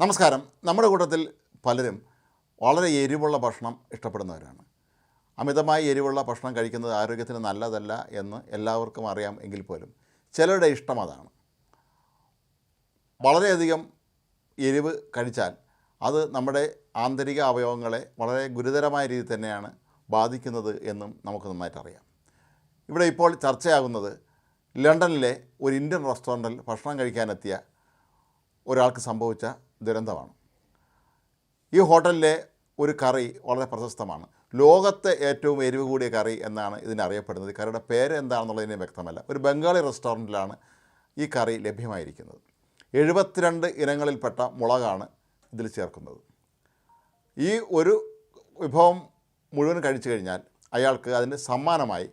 നമസ്കാരം. നമ്മുടെ കൂട്ടത്തിൽ പലരും വളരെ എരിവുള്ള ഭക്ഷണം ഇഷ്ടപ്പെടുന്നവരാണ്. അമിതമായി എരിവുള്ള ഭക്ഷണം കഴിക്കുന്നത് ആരോഗ്യത്തിന് നല്ലതല്ല എന്ന് എല്ലാവർക്കും അറിയാം എങ്കിൽ പോലും. ചിലരുടെ ഇഷ്ടം അതാണ്. വളരെയധികം എരിവ് കഴിച്ചാൽ അത് നമ്മുടെ ആന്തരിക അവയവങ്ങളെ വളരെ ഗുരുതരമായ രീതിയിൽ തന്നെയാണ് ബാധിക്കുന്നത് എന്നും നമുക്ക് നന്നായിട്ട് അറിയാം. ഇവിടെ ഇപ്പോൾ ചർച്ചയാകുന്നത് ലണ്ടനിലെ ഒരു ഇന്ത്യൻ റെസ്റ്റോറന്റിൽ ഭക്ഷണം കഴിക്കാനെത്തിയ ഒരാൾക്ക് സംഭവിച്ച ദുരന്തമാണ്. ഈ ഹോട്ടലിലെ ഒരു കറി വളരെ പ്രശസ്തമാണ്. ലോകത്തെ ഏറ്റവും എരിവ് കൂടിയ കറി എന്നാണ് ഇതിനെ അറിയപ്പെടുന്നത്. കറിയുടെ പേര് എന്താണെന്നുള്ളതിന് വ്യക്തമല്ല. ഒരു ബംഗാളി റെസ്റ്റോറന്റിലാണ് ഈ കറി ലഭ്യമായിരിക്കുന്നത്. എഴുപത്തിരണ്ട് ഇനങ്ങളിൽപ്പെട്ട മുളകാണ് ഇതിൽ ചേർക്കുന്നത്. ഈ ഒരു വിഭവം മുഴുവൻ കഴിച്ചു കഴിഞ്ഞാൽ അയാൾക്ക് അതിന് സമ്മാനമായി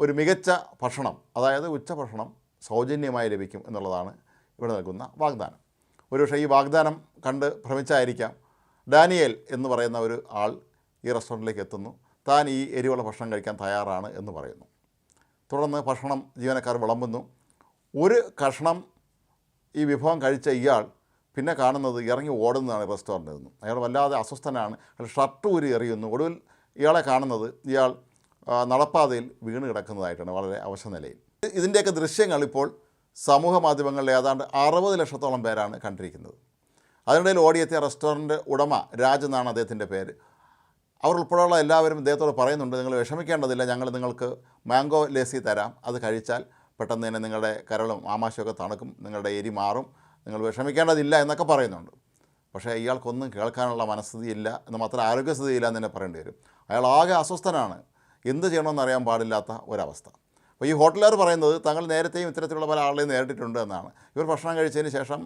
ഒരു മികച്ച ഭക്ഷണം അതായത് ഉച്ചഭക്ഷണം സൗജന്യമായി ലഭിക്കും എന്നുള്ളതാണ് ഇവിടെ നൽകുന്ന വാഗ്ദാനം. ഒരുപക്ഷെ ഈ വാഗ്ദാനം കണ്ട് ഭ്രമിച്ചായിരിക്കാം. ഡാനിയേൽ എന്ന് പറയുന്ന ഒരു ആൾ ഈ റെസ്റ്റോറന്റിലേക്ക് എത്തുന്നു. താൻ ഈ എരിവുള്ള ഭക്ഷണം കഴിക്കാൻ തയ്യാറാണ് എന്ന് പറയുന്നു. തുടർന്ന് ഭക്ഷണം ജീവനക്കാർ വിളമ്പുന്നു. ഒരു കഷ്ണം ഈ വിഭവം കഴിച്ച ഇയാൾ പിന്നെ കാണുന്നത് ഇറങ്ങി ഓടുന്നതാണ് റെസ്റ്റോറന്റിൽ നിന്ന്. അയാൾ വല്ലാതെ അസ്വസ്ഥനാണ്. അയാൾ ഷർട്ട് ഊരി എറിയുന്നു. ഒടുവിൽ ഇയാളെ കാണുന്നത് ഇയാൾ നടപ്പാതയിൽ വീണ് കിടക്കുന്നതായിട്ടാണ് വളരെ അവശനിലയിൽ. ഇതിന്റെയൊക്കെ ദൃശ്യങ്ങൾ ഇപ്പോൾ സമൂഹ മാധ്യമങ്ങളിൽ ഏതാണ്ട് അറുപത് ലക്ഷത്തോളം പേരാണ് കണ്ടിരിക്കുന്നത്. അതിനിടയിൽ ഓടിയെത്തിയ റെസ്റ്റോറന്റ് ഉടമ രാജ് എന്നാണ് അദ്ദേഹത്തിന്റെ പേര്. അവർ ഉൾപ്പെടെയുള്ള എല്ലാവരും അദ്ദേഹത്തോട് പറയുന്നുണ്ട് നിങ്ങൾ വിഷമിക്കേണ്ടതില്ല ഞങ്ങൾ നിങ്ങൾക്ക് മാംഗോ ലേസി തരാം. അത് കഴിച്ചാൽ പെട്ടെന്ന് തന്നെ നിങ്ങളുടെ കരളും ആമാശമൊക്കെ തണുക്കും നിങ്ങളുടെ എരി മാറും നിങ്ങൾ വിഷമിക്കേണ്ടതില്ല എന്നൊക്കെ പറയുന്നുണ്ട്. പക്ഷേ ഇയാൾക്കൊന്നും കേൾക്കാനുള്ള മനസ്ഥിതിയില്ല എന്ന് മാത്രം ആരോഗ്യസ്ഥിതിയില്ല എന്ന് തന്നെ പറയേണ്ടി വരും. അയാൾ ആകെ അസ്വസ്ഥനാണ്. എന്ത് ചെയ്യണമെന്ന് അറിയാൻ പാടില്ലാത്ത ഒരവസ്ഥ. അപ്പോൾ ഈ ഹോട്ടലുകാർ പറയുന്നത് തങ്ങൾ നേരത്തെയും ഇത്തരത്തിലുള്ള പല ആളുകളെയും നേരിട്ടിട്ടുണ്ട് എന്നാണ്. ഇവർ ഭക്ഷണം കഴിച്ചതിന് ശേഷം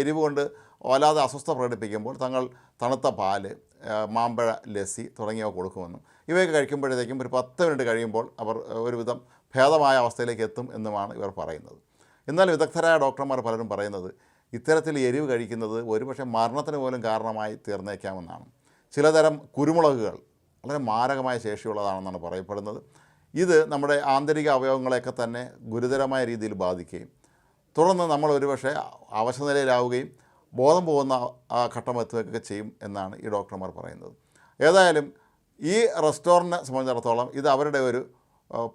എരിവ് കൊണ്ട് വല്ലാതെ അസ്വസ്ഥ പ്രകടിപ്പിക്കുമ്പോൾ തങ്ങൾ തണുത്ത പാൽ മാമ്പഴ ലസ്സി തുടങ്ങിയവ കൊടുക്കുമെന്നും ഇവയൊക്കെ കഴിക്കുമ്പോഴത്തേക്കും ഒരു പത്ത് മിനിറ്റ് കഴിയുമ്പോൾ അവർ ഒരുവിധം ഭേദമായ അവസ്ഥയിലേക്ക് എത്തും എന്നുമാണ് ഇവർ പറയുന്നത്. എന്നാൽ വിദഗ്ധരായ ഡോക്ടർമാർ പലരും പറയുന്നത് ഇത്തരത്തിൽ എരിവ് കഴിക്കുന്നത് ഒരുപക്ഷെ മരണത്തിന് പോലും കാരണമായി തീർന്നേക്കാമെന്നാണ്. ചിലതരം കുരുമുളകുകൾ വളരെ മാരകമായ ശേഷിയുള്ളതാണെന്നാണ് പറയപ്പെടുന്നത്. ഇത് നമ്മുടെ ആന്തരിക അവയവങ്ങളെയൊക്കെ തന്നെ ഗുരുതരമായ രീതിയിൽ ബാധിക്കുകയും തുടർന്ന് നമ്മൾ ഒരുപക്ഷെ അവശനിലയിലാവുകയും ബോധം പോകുന്ന ആ ഘട്ടം എത്തുകയൊക്കെ ചെയ്യും എന്നാണ് ഈ ഡോക്ടർമാർ പറയുന്നത്. ഏതായാലും ഈ റെസ്റ്റോറന്റിനെ സംബന്ധിച്ചിടത്തോളം ഇത് അവരുടെ ഒരു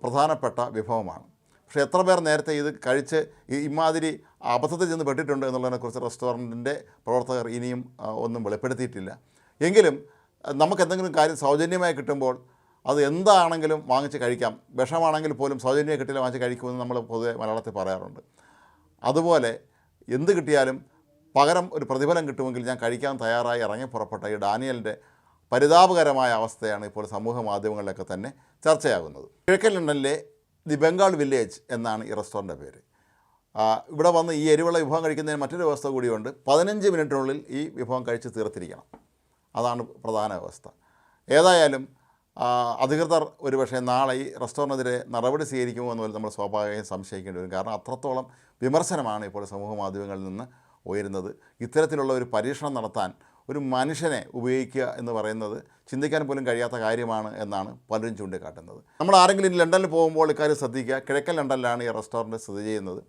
പ്രധാനപ്പെട്ട വിഭവമാണ്. പക്ഷേ എത്ര പേർ നേരത്തെ ഇത് കഴിച്ച് ഇമാതിരി അബദ്ധത്തിൽ ചെന്ന് പെട്ടിട്ടുണ്ട് എന്നുള്ളതിനെക്കുറിച്ച് റെസ്റ്റോറന്റിന്റെ പ്രവർത്തകർ ഇനിയും ഒന്നും വെളിപ്പെടുത്തിയിട്ടില്ല. എങ്കിലും നമുക്ക് എന്തെങ്കിലും കാര്യം സൗജന്യമായി കിട്ടുമ്പോൾ അത് എന്താണെങ്കിലും വാങ്ങിച്ച് കഴിക്കാം. വിഷമാണെങ്കിൽ പോലും സൗജന്യമായി കിട്ടിയാൽ വാങ്ങിച്ച് കഴിക്കുമെന്ന് നമ്മൾ പൊതുവെ മലയാളത്തിൽ പറയാറുണ്ട്. അതുപോലെ എന്ത് കിട്ടിയാലും പകരം ഒരു പ്രതിഫലം കിട്ടുമെങ്കിൽ ഞാൻ കഴിക്കാൻ തയ്യാറായി ഇറങ്ങി പുറപ്പെട്ട ഈ ഡാനിയലിന്റെ പരിതാപകരമായ അവസ്ഥയാണ് ഇപ്പോൾ സമൂഹ മാധ്യമങ്ങളിലൊക്കെ തന്നെ ചർച്ചയാകുന്നത്. കിഴക്കൻ ലണ്ടനിലെ ദി ബംഗാൾ വില്ലേജ് എന്നാണ് ഈ റെസ്റ്റോറന്റെ പേര്. ഇവിടെ വന്ന് ഈ എരിവുള്ള വിഭവം കഴിക്കുന്നതിന് മറ്റൊരു വ്യവസ്ഥ കൂടിയുണ്ട്. പതിനഞ്ച് മിനിറ്റിനുള്ളിൽ ഈ വിഭവം കഴിച്ച് തീർത്തിരിക്കണം. അതാണ് പ്രധാന വ്യവസ്ഥ. ഏതായാലും അധികൃതർ ഒരുപക്ഷെ നാളെ ഈ റെസ്റ്റോറന്റിനെതിരെ നടപടി സ്വീകരിക്കുമോ എന്നുപോലും നമ്മൾ സ്വാഭാവികമായും സംശയിക്കേണ്ടി വരും. കാരണം അത്രത്തോളം വിമർശനമാണ് ഇപ്പോൾ സമൂഹ മാധ്യമങ്ങളിൽ നിന്ന് ഉയരുന്നത്. ഇത്തരത്തിലുള്ള ഒരു പരീക്ഷണം നടത്താൻ ഒരു മനുഷ്യനെ ഉപയോഗിക്കുക എന്ന് പറയുന്നത് ചിന്തിക്കാൻ പോലും കഴിയാത്ത കാര്യമാണ് എന്നാണ് പലരും ചൂണ്ടിക്കാട്ടുന്നത്. നമ്മൾ ആരെങ്കിലും ലണ്ടനിൽ പോകുമ്പോൾ ഇക്കാര്യം ശ്രദ്ധിക്കുക. കിഴക്കൻ ലണ്ടനിലാണ് ഈ റെസ്റ്റോറന്റ് സ്ഥിതി ചെയ്യുന്നത്.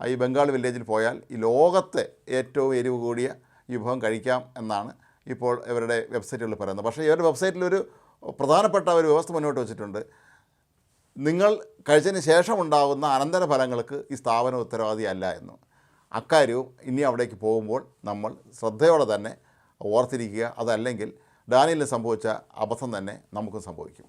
ഈ ബംഗാൾ വില്ലേജിൽ പോയാൽ ഈ ലോകത്തെ ഏറ്റവും എരിവ് കൂടിയ വിഭവം കഴിക്കാം എന്നാണ് ഇപ്പോൾ ഇവരുടെ വെബ്സൈറ്റുകളിൽ പറയുന്നത്. പക്ഷേ ഇവരുടെ വെബ്സൈറ്റിലൊരു പ്രധാനപ്പെട്ട ഒരു വ്യവസ്ഥ മുന്നോട്ട് വെച്ചിട്ടുണ്ട്. നിങ്ങൾ കഴിച്ചതിന് ശേഷം ഉണ്ടാകുന്ന അനന്തരഫലങ്ങൾക്ക് ഈ സ്ഥാപനം ഉത്തരവാദിയല്ല എന്ന്. അക്കാര്യവും ഇനി അവിടേക്ക് പോകുമ്പോൾ നമ്മൾ ശ്രദ്ധയോടെ തന്നെ ഓർത്തിരിക്കുക. അതല്ലെങ്കിൽ ഡാനിയലിന് സംഭവിച്ച അബദ്ധം തന്നെ നമുക്കും സംഭവിക്കും.